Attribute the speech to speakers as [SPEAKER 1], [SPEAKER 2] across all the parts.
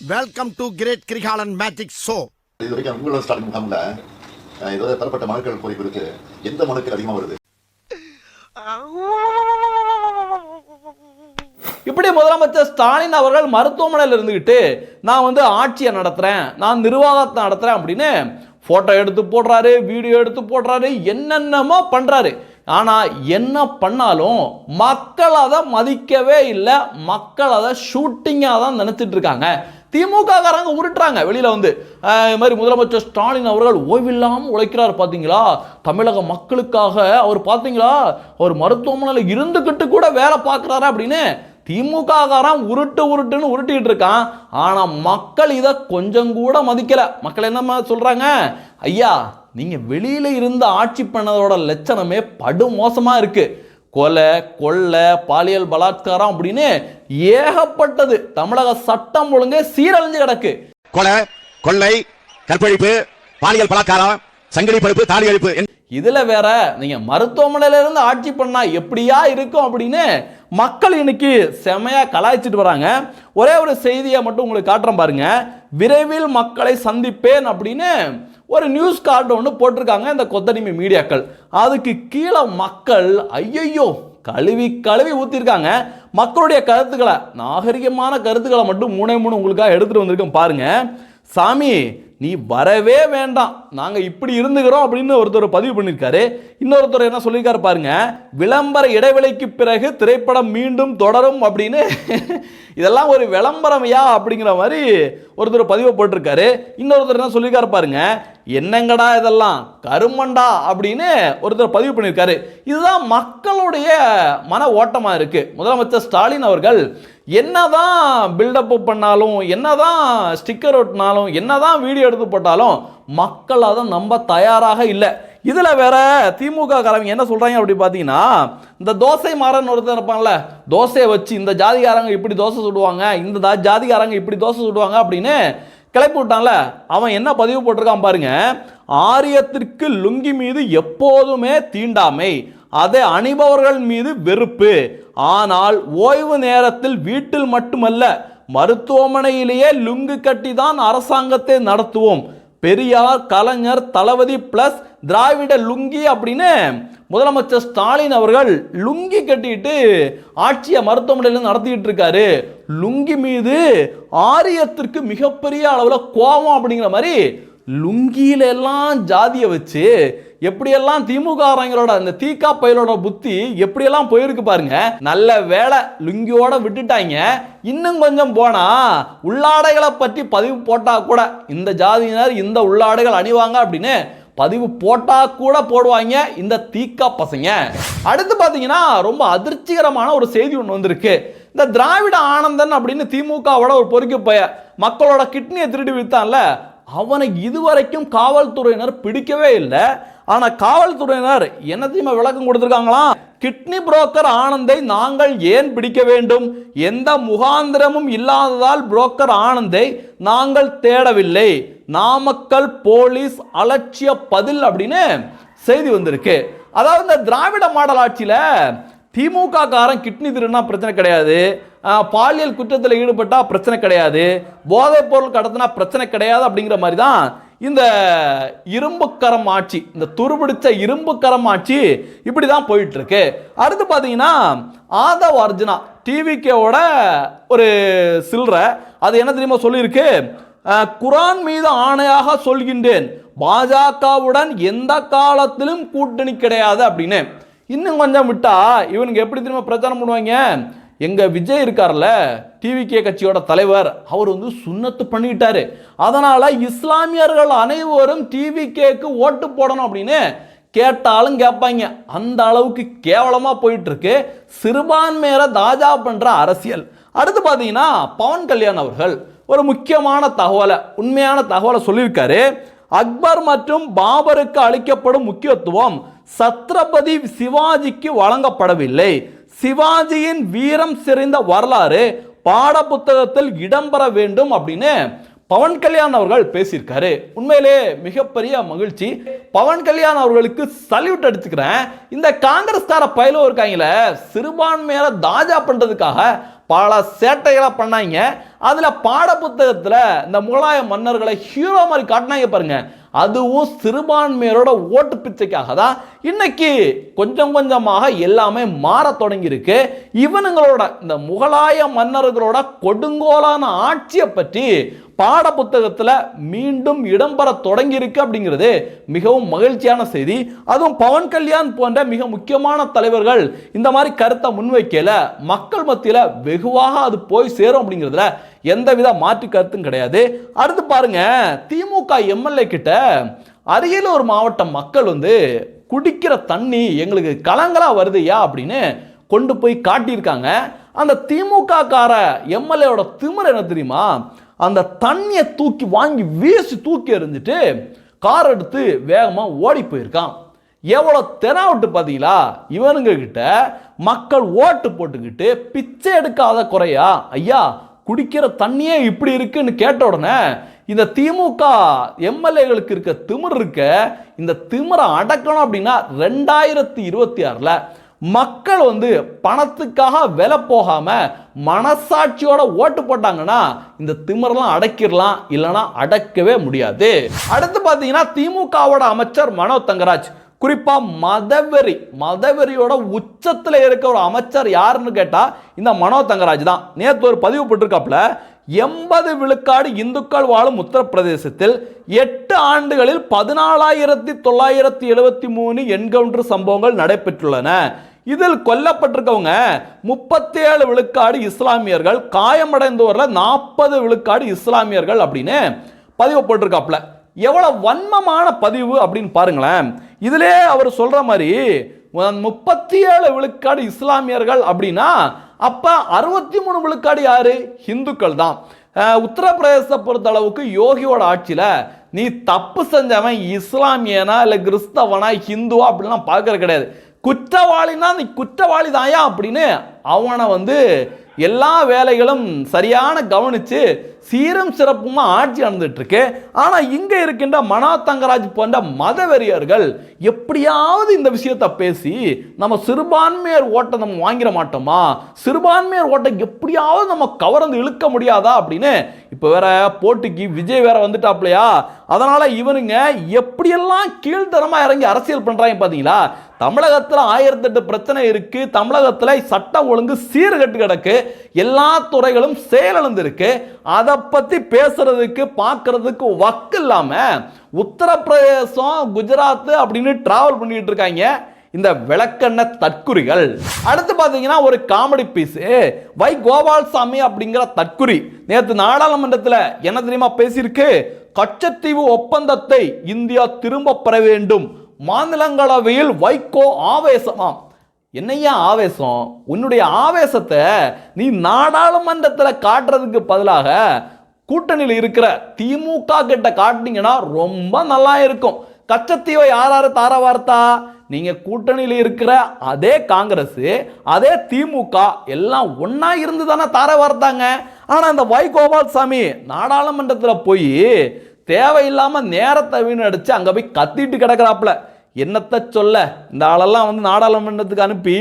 [SPEAKER 1] Welcome to great Kirikalan magic show
[SPEAKER 2] இது வரைக்கும் உங்களோட ஸ்டாலின் முகாமில் அஹ், இதுவரை பெறப்பட்ட மனுக்கள் கோரி குறித்து எந்த மனுக்கள் அதிகமாக வருது?
[SPEAKER 3] இப்படி முதலமைச்சர் ஸ்டாலின் அவர்கள் மருத்துவமனையில் இருந்துக்கிட்டு நான் வந்து ஆட்சியை நடத்துகிறேன் நான் நிர்வாகத்தை நடத்துகிறேன் அப்படின்னு ஃபோட்டோ எடுத்து போடுறாரு வீடியோ எடுத்து போடுறாரு என்னென்னமோ பண்ணுறாரு ஆனால் என்ன பண்ணாலும் மக்கள் அதை மதிக்கவே இல்லை மக்கள் அதை ஷூட்டிங்காக தான் நினச்சிட்டு இருக்காங்க. திமுக காரங்க உருட்டுறாங்க. வெளியில் வந்து இது மாதிரி முதலமைச்சர் ஸ்டாலின் அவர்கள் ஓய்வில்லாமல் உழைக்கிறார் பார்த்தீங்களா தமிழக மக்களுக்காக அவர் பார்த்தீங்களா அவர் மருத்துவமனையில் இருந்துக்கிட்டு கூட வேலை பார்க்குறாரு அப்படின்னு திமுக காரன் உருட்டு உருட்டுன்னு உருட்டிட்டு இருக்கான். ஆனால் மக்கள் இதை கொஞ்சம் கூட மதிக்கலை. மக்கள் என்ன சொல்கிறாங்க ஐயா நீங்கள் வெளியில் இருந்து ஆட்சி பண்ணதோட லட்சணமே படு இருக்குது கொலை கொள்ளை பாலியல் பலாத்காரம் அப்படின்னு ஏகப்பட்டது. தமிழக சட்டம் ஒழுங்கே சீரழிஞ்சு கிடக்கு.
[SPEAKER 4] கொலை கொள்ளை கற்பழிப்பு பாலியல் பலாத்காரம் சங்கிலி பழுப்பு தாலி அழிப்பு
[SPEAKER 3] இதுல வேற நீங்க மருத்துவமனையில இருந்து ஆட்சி பண்ணா எப்படியா இருக்கும் அப்படின்னு மக்கள் இன்னைக்கு செமையா கலாய்ச்சிட்டு வராங்க. ஒரே ஒரு செய்தியை மட்டும் உங்களுக்கு காட்டுறேன் பாருங்க. விரைவில் மக்களை சந்திப்பேன் அப்படின்னு ஒரு நியூஸ் கார்டு ஒன்று போட்டிருக்காங்க இந்த கொத்தடிமை மீடியாக்கள். அதுக்கு கீழே மக்கள் ஐயையோ கழுவி கழுவி ஊற்றிருக்காங்க மக்களுடைய கருத்துக்களை நாகரிகமான கருத்துக்களை மட்டும் மூணே மூணு உங்களுக்காக எடுத்துகிட்டு வந்திருக்கேன் பாருங்கள் சாமி நீ வரவே வேண்டாம். நாங்கள் இப்படி இருந்துக்கிறோம் அப்படின்னு ஒருத்தர் பதிவு பண்ணியிருக்காரு. இன்னொருத்தர் என்ன சொல்லியிருக்காரு பாருங்க விளம்பர இடைவெளிக்கு பிறகு திரைப்படம் மீண்டும் தொடரும் அப்படின்னு. இதெல்லாம் ஒரு விளம்பரமையா அப்படிங்கிற மாதிரி ஒருத்தர் பதிவை போட்டிருக்காரு. இன்னொருத்தர் என்ன சொல்லியிருக்காரு பாருங்க என்னங்கடா இதெல்லாம் கருமண்டா அப்படின்னு ஒருத்தர் பதிவு பண்ணியிருக்காரு. இதுதான் மக்களுடைய மன ஓட்டமாக இருக்குது முதலமைச்சர் ஸ்டாலின் அவர்கள் என்னதான் பில்டப் பண்ணாலும் என்னதான் ஸ்டிக்கர் ஒட்டினாலும் என்னதான் வீடியோ எடுத்து போட்டாலும் மக்கள் அதை நம்ப தயாராக இல்லை. இதில் வேற திமுக காரங்க என்ன சொல்கிறாங்க அப்படி பார்த்தீங்கன்னா இந்த தோசை மாறன் ஒருத்தர் இருப்பான்ல தோசையை வச்சு இந்த ஜாதிகாரங்க இப்படி தோசை சுடுவாங்க இந்த தா- ஜாதிகாரங்க இப்படி தோசை சுடுவாங்க அப்படின்னு கிளப்பி விட்டான்ல. அவன் என்ன பதிவு போட்டிருக்கான் பாருங்க ஆரியத்திற்கு லுங்கி மீது எப்போதுமே தீண்டாமை. அதை அணிபவர்கள் மீது வெறுப்பு. ஆனால் ஓய்வு நேரத்தில் வீட்டில் மட்டுமல்ல மருத்துவமனையிலேயே லுங்கு கட்டி தான் அரசாங்கத்தை நடத்துவோம். பெரியார் கலைஞர் தளபதி பிளஸ் திராவிட லுங்கி அப்படின்னு முதலமைச்சர் ஸ்டாலின் அவர்கள் லுங்கி கட்டிட்டு ஆட்சியை மருத்துவமனையில் நடத்திக்கிட்டு இருக்காரு. லுங்கி மீது ஆரியத்திற்கு மிகப்பெரிய அளவில் கோபம் அப்படிங்கிற மாதிரி லுங்கியில எல்லாம் ஜாதியை வச்சு எப்படியெல்லாம் திமுக அரங்களோட அந்த தீக்கா பயலோட புத்தி எப்படியெல்லாம் போயிருக்கு பாருங்க. நல்ல வேலை லுங்கியோட விட்டுட்டாங்க. இன்னும் கொஞ்சம் போனா உள்ளாடைகளை பற்றி பதிவு போட்டா கூட இந்த ஜாதியினர் இந்த உள்ளாடைகள் அணிவாங்க அப்படின்னு பதிவு போட்டா கூட போடுவாங்க இந்த தீக்கா பசங்க. அடுத்து பார்த்தீங்கன்னா ரொம்ப அதிர்ச்சிகரமான ஒரு செய்தி ஒன்று வந்திருக்கு. இந்த திராவிட ஆனந்தன் அப்படின்னு திமுகவோட ஒரு பொறுக்கி பைய மக்களோட கிட்னியை திருடி விழுத்தான்ல அவனை இதுவரைக்கும் காவல்துறையினர் பிடிக்கவே இல்லை. ஆனால் காவல்துறையினர் என்ன தெரியுமா விளக்கம் கொடுத்துருக்காங்களாம் கிட்னி புரோக்கர் ஆனந்தை நாங்கள் ஏன் பிடிக்க வேண்டும்? எந்த முகாந்திரமும் இல்லாததால் புரோக்கர் ஆனந்தை நாங்கள் தேடவில்லை. நாமக்கல் போலீஸ் அலட்சிய பதில் அப்படின்னு செய்தி வந்திருக்கு. அதாவது இந்த திராவிட மாடல் ஆட்சியில் திமுக காரன் கிட்னி திருன்னா பிரச்சனை கிடையாது. பாலியல் குற்றத்தில் ஈடுபட்டால் பிரச்சனை கிடையாது. போதைப் பொருள் கடத்தினா பிரச்சனை கிடையாது அப்படிங்கிற மாதிரி தான் இந்த இரும்புக்கரம் ஆட்சி இந்த துருபிடிச்ச இரும்புக்கரம் ஆட்சி இப்படி தான் போயிட்டுருக்கு. அடுத்து பார்த்தீங்கன்னா ஆதவ் அர்ஜுனா டிவிகேவோட ஒரு சில்லறை அது என்ன தெரியுமா சொல்லியிருக்கு? குரான் மீது ஆணையாக சொல்கின்றேன் பாஜகவுடன் எந்த காலத்திலும் கூட்டணி கிடையாது அப்படின்னு. இன்னும் கொஞ்சம் விட்டா இவனுக்கு எப்படி திரும்ப பிரச்சாரம் பண்ணுவாங்க? எங்கள் விஜய் இருக்கார்ல டிவிகே கட்சியோட தலைவர் அவர் வந்து சுண்ணத்து பண்ணிட்டாரு. அதனால் இஸ்லாமியர்கள் அனைவரும் டிவிகேக்கு ஓட்டு போடணும் அப்படின்னு கேட்டாலும் கேட்பாங்க. அந்த அளவுக்கு கேவலமாக போயிட்டுருக்கு. சிறுபான்மையரை தாஜா பண்ணுற அரசியல். அடுத்து பார்த்தீங்கன்னா பவன் கல்யாண் அவர்கள் ஒரு முக்கியமான தகவலை உண்மையான தகவலை சொல்லியிருக்காரு. அக்பர் மற்றும் பாபருக்கு அளிக்கப்படும் முக்கியத்துவம் சத்ரபதி சிவாஜிக்கு வழங்கப்படவில்லை. சிவாஜியின் வீரம் சிறந்த வரலாறு பாடப்புத்தகத்தில் இடம்பெற வேண்டும் அப்படின்னு பவன் கல்யாண் அவர்கள் பேசியிருக்காரு. உண்மையிலே மிகப்பெரிய மகிழ்ச்சி. பவன் கல்யாண் அவர்களுக்கு சல்யூட் அடிச்சுக்கிறேன் இந்த காங்கிரஸ்கார பயிலும் இருக்காங்களே சிறுபான்மையில தாஜா பண்றதுக்காக பல சேட்டைகளை பண்ணாங்க. அதில் பாட புத்தகத்தில் இந்த முகலாய மன்னர்களை ஹீரோ மாதிரி காட்டினாங்க பாருங்கள் அதுவும் சிறுபான்மையரோட ஓட்டு பிச்சைக்காக தான். இன்னைக்கு கொஞ்சம் கொஞ்சமாக எல்லாமே மாற தொடங்கியிருக்கு. இவனுங்களோட இந்த முகலாய மன்னர்களோட கொடுங்கோலான ஆட்சியை பற்றி பாடப்புத்தகத்தில் மீண்டும் இடம்பெற தொடங்கியிருக்கு அப்படிங்கிறது மிகவும் மகிழ்ச்சியான செய்தி. அதுவும் பவன் கல்யாண் போன்ற மிக முக்கியமான தலைவர்கள் இந்த மாதிரி கருத்தை முன்வைக்கல மக்கள் மத்தியில் வெகுவாக அது போய் சேரும் அப்படிங்கிறதுல எந்தவித மாற்று கருத்தும் கிடையாது. அடுத்து பாருங்க திமுக எம்எல்ஏ கிட்ட அரியலூர் மாவட்ட மக்கள் வந்து குடிக்கிற தண்ணி எங்களுக்கு கலங்கலா வருதுயா அப்படின்னு கொண்டு போய் காட்டியிருக்காங்க. அந்த திமுக கார எம்எல்ஏவோட திமிர் என்ன தெரியுமா? அந்த தண்ணியை தூக்கி வாங்கி வீசி தூக்கி எறிஞ்சிட்டு கார் எடுத்து வேகமாக ஓடி போயிருக்கான். எவ்வளோ தெனாவிட்டு பார்த்தீங்களா இவனுங்க கிட்ட மக்கள் ஓட்டு போட்டுக்கிட்டு பிச்சை எடுக்காத குறையா? ஐயா குடிக்கிற தண்ணியே இப்படி இருக்குன்னு கேட்ட உடனே இந்த திமுக எம்எல்ஏகளுக்கு இருக்க திமிர் இருக்க இந்த திமிரை அடக்கணும் அப்படின்னா ரெண்டாயிரத்தி இருபத்தி ஆறில் மக்கள் வந்து பணத்துக்காக விலை போகாம மனசாட்சியோட ஓட்டு போட்டாங்கன்னா இந்த திமிரெல்லாம் அடக்கிடலாம் இல்லைன்னா அடக்கவே முடியாது. அடுத்து பார்த்தீங்கன்னா திமுகவோட அமைச்சர் மனோ தங்கராஜ். குறிப்பாக மதவெறி மதவெறியோட உச்சத்தில் இருக்க ஒரு அமைச்சர் யாருன்னு கேட்டால் இந்த மனோ தங்கராஜ் தான். நேற்று ஒரு பதிவு போட்டிருக்காப்புல எண்பது விழுக்காடு இந்துக்கள் வாழும் உத்தரப்பிரதேசத்தில் எட்டு ஆண்டுகளில் பதினாலாயிரத்தி தொள்ளாயிரத்தி எழுபத்தி மூணு என்கவுண்டர் சம்பவங்கள் நடைபெற்றுள்ளன. இதில் கொல்லப்பட்டிருக்கவங்க முப்பத்தி ஏழு விழுக்காடு இஸ்லாமியர்கள் காயமடைந்தோரில் நாற்பது விழுக்காடு இஸ்லாமியர்கள் அப்படின்னு பதிவு போட்டிருக்காப்புல. எவ்வளோ வன்மமான பதிவு அப்படின்னு பாருங்களேன். இதிலே அவர் சொல்கிற மாதிரி முப்பத்தி ஏழு விழுக்காடு இஸ்லாமியர்கள் அப்படின்னா அப்போ அறுபத்தி மூணு விழுக்காடு யாரு? ஹிந்துக்கள் தான் அஹ், உத்தரப்பிரதேசத்தை பொறுத்த அளவுக்கு யோகியோட ஆட்சியில் நீ தப்பு செஞ்சவன் இஸ்லாமியனா இல்லை கிறிஸ்தவனா ஹிந்துவா அப்படிலாம் பார்க்கறது கிடையாது. குற்றவாளினா நீ குற்றவாளி தாயா அப்படின்னு அவனை வந்து எல்லா வேலைகளும் சரியான கவனிச்சு சீரும் சிறப்புமாக ஆட்சி நடந்துட்டுருக்கு. ஆனால் இங்கே இருக்கின்ற மனோ தங்கராஜ் போன்ற மதவெறியர்கள் எப்படியாவது இந்த விஷயத்தை பேசி நம்ம சிறுபான்மையர் ஓட்டை நம்ம வாங்கிட மாட்டோமா? சிறுபான்மையர் ஓட்டை எப்படியாவது நம்ம கவர்ந்து இழுக்க முடியாதா அப்படின்னு இப்போ வேற போட்டிக்கு விஜய் வேற வந்துட்டாப்லையா? அதனால் இவனுங்க எப்படியெல்லாம் கீழ்த்தரமாக இறங்கி அரசியல் பண்ணுறாங்க பார்த்தீங்களா தமிழகத்தில் ஆயிரத்தெட்டு பிரச்சனை இருக்கு. தமிழகத்தில் சட்டம் ஒழுங்கு சீர்கட்டு கிடக்கு. எல்லா துறைகளும் செயலிழந்திருக்கு. அதை பற்றி பேசுறதுக்கு பார்க்கறதுக்கு வக்கு இல்லாமல் உத்தரப்பிரதேசம் குஜராத் அப்படின்னு டிராவல் பண்ணிட்டு இருக்காங்க. இந்த விளக்கெண்ண தற்குறிகள். அடுத்து பார்த்தீங்கன்னா ஒரு காமெடி பீஸ் வை கோபால்சாமி அப்படிங்கிற தற்குறி. நேற்று நாடாளுமன்றத்தில் என்ன தெரியுமா பேசியிருக்கு? கச்சத்தீவு ஒப்பந்தத்தை இந்தியா திரும்ப பெற வேண்டும். மாநிலங்களவையில் வைகோ ஆவேசமாம். என்னையா ஆவேசம்? உன்னுடைய ஆவேசத்தை நீ நாடாளுமன்றத்தில் காட்டுறதுக்கு பதிலாக கூட்டணியில் இருக்கிற திமுக கிட்ட காட்டினீங்கன்னா ரொம்ப நல்லா இருக்கும். கச்சத்தீவை யார் யார் தார வார்த்தா? நீங்க கூட்டணியில் இருக்கிற அதே காங்கிரஸ் அதே திமுக எல்லாம் ஒன்றா இருந்து தானே தார வார்த்தாங்க. ஆனா அந்த வை கோபால்சாமி நாடாளுமன்றத்தில் போய் தேவையில்லாம நேரத்தை வீணடிச்சு அங்க போய் கத்திட்டு கிடக்குறாப்புல. என்னத்தை சொல்ல? இந்த ஆளெல்லாம் வந்து நாடாளுமன்றத்துக்கு அனுப்பி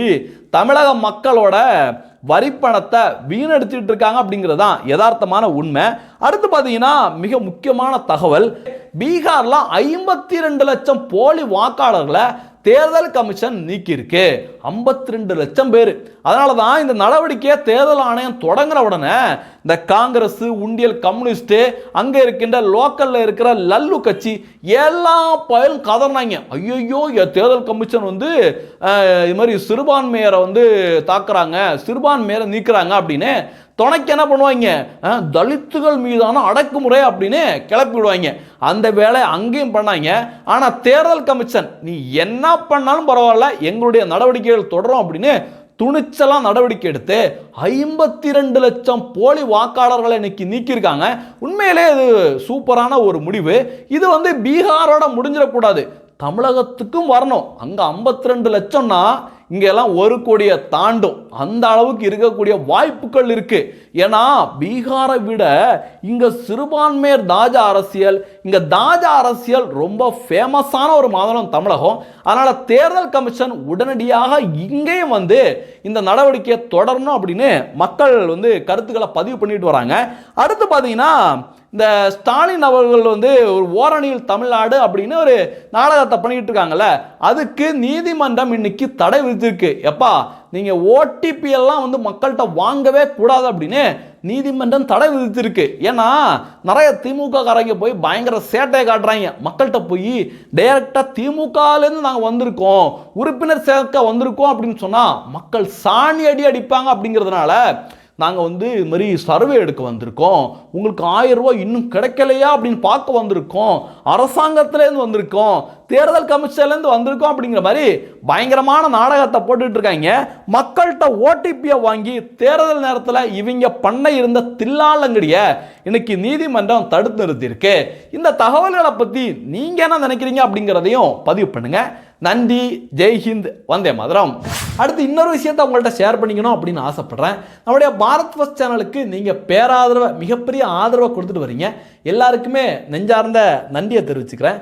[SPEAKER 3] தமிழக மக்களோட வரிப்பணத்தை வீணடிச்சுட்டு இருக்காங்க அப்படிங்கிறது தான் யதார்த்தமான உண்மை. அடுத்து பார்த்தீங்கன்னா மிக முக்கியமான தகவல் பீகார்லாம் ஐம்பத்தி ரெண்டு லட்சம் போலி வாக்காளர்களை தேர்தல் கமிஷன் நீக்கியிருக்கு. ஐம்பத்தி ரெண்டு லட்சம் பேர். அதனால தான் இந்த நடவடிக்கையை தேர்தல் ஆணையம் தொடங்குற உடனே இந்த காங்கிரஸ் உண்டியல் கம்யூனிஸ்ட்டு அங்கே இருக்கின்ற லோக்கலில் இருக்கிற லல்லு கட்சி எல்லா பயலும் கதறினாங்க ஐயோ தேர்தல் கமிஷன் வந்து இது மாதிரி சிறுபான்மையரை வந்து தாக்குறாங்க. சிறுபான்மையரை நீக்கிறாங்க அப்படின்னு துணைக்கு என்ன பண்ணுவாங்க? தலித்துகள் மீதான அடக்குமுறை அப்படின்னு கிளப்பி விடுவாங்க அந்த வேலை அங்கேயும் பண்ணாங்க. ஆனால் தேர்தல் கமிஷன் நீ என்ன பண்ணாலும் பரவாயில்ல எங்களுடைய நடவடிக்கைகள் தொடரும் அப்படின்னு துணிச்சலாக நடவடிக்கை எடுத்து ஐம்பத்தி ரெண்டு லட்சம் போலி வாக்காளர்களை இன்னைக்கு நீக்கியிருக்காங்க. உண்மையிலே இது சூப்பரான ஒரு முடிவு. இது வந்து பீகாரோட முடிஞ்சிடக்கூடாது. தமிழகத்துக்கும் வரணும். அங்கே ஐம்பத்தி ரெண்டு லட்சம்னா இங்கெல்லாம் ஒரு கோடியை தாண்டும். அந்த அளவுக்கு இருக்கக்கூடிய வாய்ப்புகள் இருக்கு. ஏன்னா பீகாரை விட இங்க சிறுபான்மையர் தாஜா அரசியல் இங்க தாஜா அரசியல் ரொம்ப ஃபேமஸான ஒரு மாநிலம் தமிழகம். அதனால தேர்தல் கமிஷன் உடனடியாக இங்கேயும் வந்து இந்த நடவடிக்கையை தொடரணும் அப்படின்னு மக்கள் வந்து கருத்துக்களை பதிவு பண்ணிட்டு வராங்க. அடுத்து பார்த்தீங்கன்னா இந்த ஸ்டாலின் அவர்கள் வந்து ஒரு ஓரணியில் தமிழ்நாடு அப்படின்னு ஒரு நாடகத்தை பண்ணிக்கிட்டு இருக்காங்கல்ல அதுக்கு நீதிமன்றம் இன்னைக்கு தடை விதித்திருக்கு எப்பா நீங்கள் ஓடிபி எல்லாம் வந்து மக்கள்கிட்ட வாங்கவே கூடாது அப்படின்னு நீதிமன்றம் தடை விதித்திருக்கு ஏன்னா நிறைய திமுக காரங்க போய் பயங்கர சேட்டையை காட்டுறாங்க. மக்கள்கிட்ட போய் டைரெக்டாக திமுகலேருந்து நாங்கள் வந்திருக்கோம் உறுப்பினர் சேர்க்க வந்திருக்கோம் அப்படின்னு சொன்னால் மக்கள் சாணி அடி அடிப்பாங்க அப்படிங்கிறதுனால நாங்கள் வந்து இது மாதிரி சர்வே எடுக்க வந்திருக்கோம். உங்களுக்கு ஆயிரம் ரூபாய் இன்னும் கிடைக்கலையா அப்படின்னு பார்க்க வந்திருக்கோம். அரசாங்கத்துலேருந்து வந்திருக்கோம். தேர்தல் கமிஷன்லேருந்து வந்திருக்கோம் அப்படிங்கிற மாதிரி பயங்கரமான நாடகத்தை போட்டுட்டு இருக்காங்க. மக்கள்கிட்ட ஓடிபியை வாங்கி தேர்தல் நேரத்தில் இவங்க பண்ண இருந்த தில்லாலங்கடிய இன்னைக்கு நீதிமன்றம் தடுத்து நிறுத்தியிருக்கு. இந்த தகவல்களை பற்றி நீங்கள் என்ன நினைக்கிறீங்க அப்படிங்கிறதையும் பதிவு பண்ணுங்கள் நன்றி ஜெய்ஹிந்த் வந்தே மதுரம். அடுத்து இன்னொரு விஷயத்தை உங்கள்கிட்ட ஷேர் பண்ணிக்கணும் அப்படின்னு ஆசைப்பட்றேன். நம்முடைய பாரத் ஃபஸ்ட் சேனலுக்கு நீங்கள் பேராதரவை மிகப்பெரிய ஆதரவை கொடுத்துட்டு வரீங்க. எல்லாருக்குமே நெஞ்சார்ந்த நன்றியை தெரிவிச்சுக்கிறேன்.